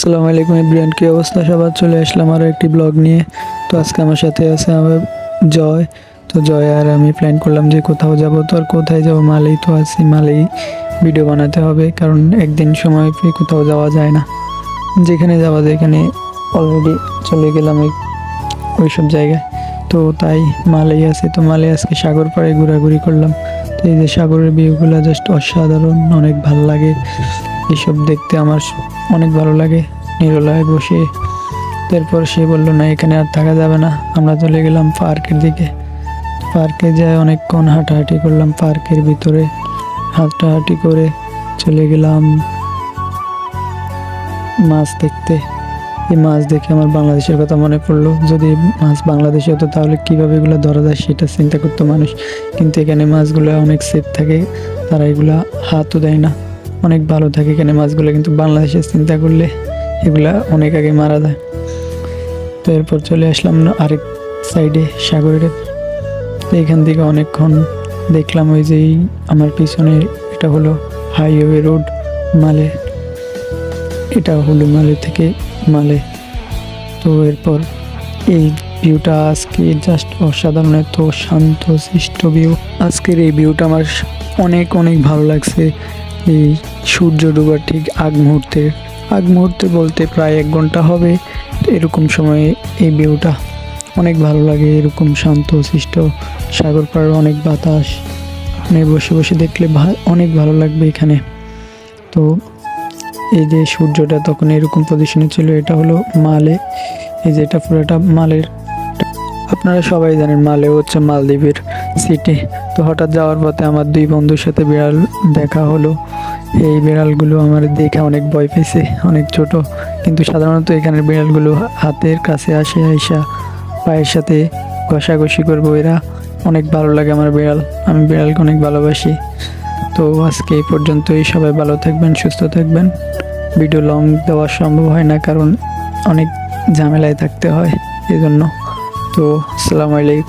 আসসালামু আলাইকুম ইব্রিয়ান কি অবস্থা? সবার চলে আসলাম আরও একটি ব্লগ নিয়ে। তো আজকে আমার সাথে আছে আমার জয়। তো জয় আর আমি প্ল্যান করলাম যে কোথাও যাব তো আর কোথায় যাব? মালেই তো আছি, মালেই ভিডিও বানাতে হবে। কারণ একদিন সময় পেয়ে কোথাও যাওয়া যায় না। যেখানে যাওয়া যায় এখানে অলরেডি চলে গেলাম ওই সব জায়গায়। তো তাই মালেই আছে। তো মালে আজকে সাগর পাড়ে ঘোরাঘুরি করলাম। তো এই যে সাগরের ভিউগুলো জাস্ট অসাধারণ, অনেক ভালো লাগে। এসব দেখতে আমার অনেক ভালো লাগে। নিরলায় বসে। তারপর সে বলল, না, এখানে আর থাকা যাবে না। আমরা চলে গেলাম পার্কের দিকে। পার্কে যায় অনেকক্ষণ হাঁটাহাঁটি করলাম। পার্কের ভিতরে হাঁটাহাঁটি করে চলে গেলাম মাছ দেখতে। এই মাছ দেখে আমার বাংলাদেশের কথা মনে পড়ল। যদি মাছ বাংলাদেশে হতো, তাহলে কীভাবে এগুলো ধরা যায় সেটা চিন্তা করতো মানুষ। কিন্তু এখানে মাছগুলো অনেক সেফ থাকে। তারা এগুলা হাতও দেয় না। অনেক ভালো থাকে এখানে মাছগুলো, কিন্তু বাংলাদেশে চিন্তা করলে এগুলা অনেক আগে মারা যায়। তো এরপর চলে আসলাম আরেক সাইডে সাগরের। তো এখান থেকে অনেকক্ষণ দেখলাম ওই যে আমার পিছনে এটা হলো হাইওয়ে রোড মালে। এটা হলো মালে থেকে মালে। তো এরপর এই ভিউটা আজকে জাস্ট অসাধারণ, এত শান্ত, সৃষ্ট ভিউ আজকের এই ভিউটা আমার অনেক অনেক ভালো লাগছে। এই সূর্য ডোবার ঠিক আগ মুহূর্তে আগ মুহূর্তে বলতে প্রায় এক ঘণ্টা হবে এরকম সময়ে এই ভিউটা। অনেক ভালো লাগে এরকম শান্ত, সৃষ্ট সাগর পাড়ের অনেক বাতাস। এখানে বসে বসে দেখলে অনেক ভালো লাগবে এখানে। তো এই যে সূর্যটা তখন এরকম পজিশনে ছিল, এটা হলো মালে। এই যে এটা পুরোটা মালের, আপনারা সবাই জানেন মালে হচ্ছে মালদ্বীপের। সিটি। তো হঠাৎ যাওয়ার পথে আমার দুই বন্ধুর সাথে বিড়াল দেখা হলো। এই বিড়ালগুলো আমার দেখে অনেক ভয় পেয়েছে, অনেক ছোট। কিন্তু সাধারণত এখানের বিড়ালগুলো হাতের কাছে আসে, আইসা পায়ের সাথে ঘষাঘষি করব। এরা অনেক ভালো লাগে আমার বিড়াল, আমি বিড়ালকে অনেক ভালোবাসি। তো আজকে এই পর্যন্তই, সবাই ভালো থাকবেন, সুস্থ থাকবেন। ভিডিও লং দেওয়া সম্ভব হয় না, কারণ অনেক ঝামেলায় থাকতে হয় এই জন্য তো আসসালামু আলাইকুম।